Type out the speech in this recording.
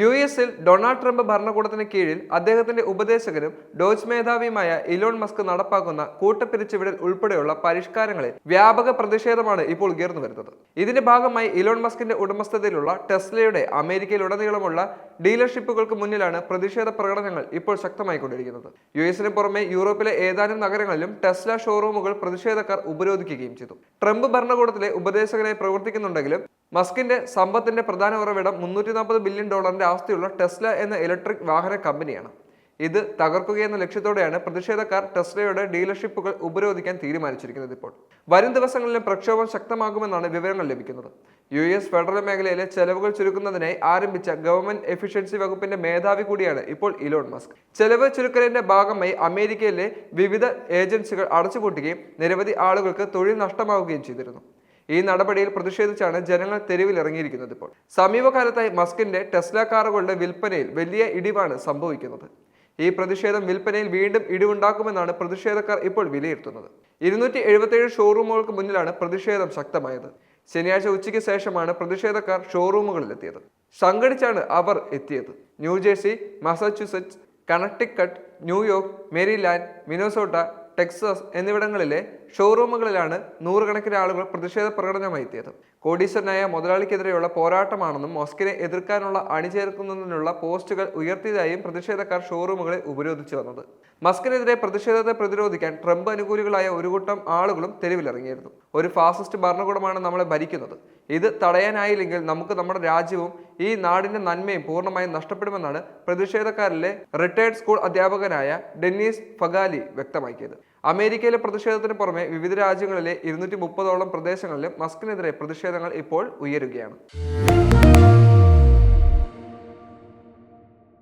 U എസിൽ Donald Trump ഭരണകൂടത്തിന് കീഴിൽ അദ്ദേഹത്തിന്റെ ഉപദേശകനും ഡോജ് മേധാവിയുമായ ഇലോൺ മസ്ക് നടപ്പാക്കുന്ന കൂട്ടപ്പിരിച്ചുവിടൽ ഉൾപ്പെടെയുള്ള പരിഷ്കാരങ്ങളിൽ വ്യാപക പ്രതിഷേധമാണ് ഇപ്പോൾ ഉയർന്നു വരുന്നത്. ഇതിന്റെ ഭാഗമായി ഇലോൺ മസ്കിന്റെ ഉടമസ്ഥതയിലുള്ള ടെസ്ലയുടെ അമേരിക്കയിലുടനീളമുള്ള ഡീലർഷിപ്പുകൾക്ക് മുന്നിലാണ് പ്രതിഷേധ പ്രകടനങ്ങൾ ഇപ്പോൾ ശക്തമായിക്കൊണ്ടിരിക്കുന്നത്. യു എസിന് പുറമെ യൂറോപ്പിലെ ഏതാനും നഗരങ്ങളിലും ടെസ്ല ഷോറൂമുകൾ പ്രതിഷേധക്കാർ ഉപരോധിക്കുകയും ചെയ്തു. ട്രംപ് ഭരണകൂടത്തിലെ ഉപദേശകനായി പ്രവർത്തിക്കുന്നുണ്ടെങ്കിലും മസ്കിന്റെ സമ്പത്തിന്റെ പ്രധാന ഉറവിടം മുന്നൂറ്റി നാൽപ്പത് ബില്യൺ ഡോളറിന്റെ ആസ്തിയുള്ള ടെസ്ല എന്ന ഇലക്ട്രിക് വാഹന കമ്പനിയാണ്. ഇത് തകർക്കുകയെന്ന ലക്ഷ്യത്തോടെയാണ് പ്രതിഷേധക്കാർ ടെസ്ലയുടെ ഡീലർഷിപ്പുകൾ ഉപരോധിക്കാൻ തീരുമാനിച്ചിരിക്കുന്നത് ഇപ്പോൾ. വരും ദിവസങ്ങളിലും പ്രക്ഷോഭം ശക്തമാകുമെന്നാണ് വിവരങ്ങൾ ലഭിക്കുന്നത്. യു എസ് ഫെഡറൽ മേഖലയിലെ ചെലവുകൾ ചുരുക്കുന്നതിനായി ആരംഭിച്ച ഗവൺമെന്റ് എഫിഷ്യൻസി വകുപ്പിന്റെ മേധാവി കൂടിയാണ് ഇപ്പോൾ ഇലോൺ മസ്ക്. ചെലവ് ചുരുക്കലിന്റെ ഭാഗമായി അമേരിക്കയിലെ വിവിധ ഏജൻസികൾ അടച്ചുപൂട്ടുകയും നിരവധി ആളുകൾക്ക് തൊഴിൽ നഷ്ടമാവുകയും ചെയ്തിരുന്നു. ഈ നടപടിയിൽ പ്രതിഷേധിച്ചാണ് ജനങ്ങൾ തെരുവിലിറങ്ങിയിരിക്കുന്നത് ഇപ്പോൾ. സമീപകാലത്തായി മസ്കിന്റെ ടെസ്ല കാറുകളുടെ വിൽപ്പനയിൽ വലിയ ഇടിവാണ് സംഭവിക്കുന്നത്. ഈ പ്രതിഷേധം വിൽപ്പനയിൽ വീണ്ടും ഇടിവുണ്ടാക്കുമെന്നാണ് പ്രതിഷേധക്കാർ ഇപ്പോൾ വിലയിരുത്തുന്നത്. ഇരുന്നൂറ്റി എഴുപത്തിയേഴ് ഷോറൂമുകൾക്ക് മുന്നിലാണ് പ്രതിഷേധം ശക്തമായത്. ശനിയാഴ്ച ഉച്ചയ്ക്ക് ശേഷമാണ് പ്രതിഷേധക്കാർ ഷോറൂമുകളിലെത്തിയത്. സംഘടിച്ചാണ് അവർ എത്തിയത്. New Jersey Massachusetts Connecticut New York Maryland Minnesota Texas എന്നിവിടങ്ങളിലെ ഷോറൂമുകളിലാണ് നൂറുകണക്കിന് ആളുകൾ പ്രതിഷേധ പ്രകടനമായി എത്തിയത് കോടീശ്വരനായ മുതലാളിക്കെതിരെയുള്ള പോരാട്ടമാണെന്നും മോസ്കിനെ എതിർക്കാനുള്ള അണിചേർക്കുന്നതിനുള്ള പോസ്റ്റുകൾ ഉയർത്തിയതായും പ്രതിഷേധക്കാർ ഷോറൂമുകളെ ഉപരോധിച്ചു വന്നത്. മസ്കിനെതിരെ പ്രതിഷേധത്തെ പ്രതിരോധിക്കാൻ ട്രംപ് അനുകൂലികളായ ഒരു കൂട്ടം ആളുകളും തെരുവിലിറങ്ങിയിരുന്നു. ഒരു ഫാസിസ്റ്റ് ഭരണകൂടമാണ് നമ്മളെ ഭരിക്കുന്നത്. ഇത് തടയാനായില്ലെങ്കിൽ നമുക്ക് നമ്മുടെ രാജ്യവും ഈ നാടിന്റെ നന്മയും പൂർണമായും നഷ്ടപ്പെടുമെന്നാണ് പ്രതിഷേധക്കാരിലെ റിട്ടയർഡ് സ്കൂൾ അധ്യാപകനായ ഡെന്നീസ് ഫഗാലി വ്യക്തമാക്കിയത്. അമേരിക്കയിലെ പ്രതിഷേധത്തിന് പുറമെ വിവിധ രാജ്യങ്ങളിലെ ഇരുന്നൂറ്റി മുപ്പതോളം പ്രദേശങ്ങളിലും മസ്കിനെതിരെ പ്രതിഷേധങ്ങൾ ഇപ്പോൾ ഉയരുകയാണ്.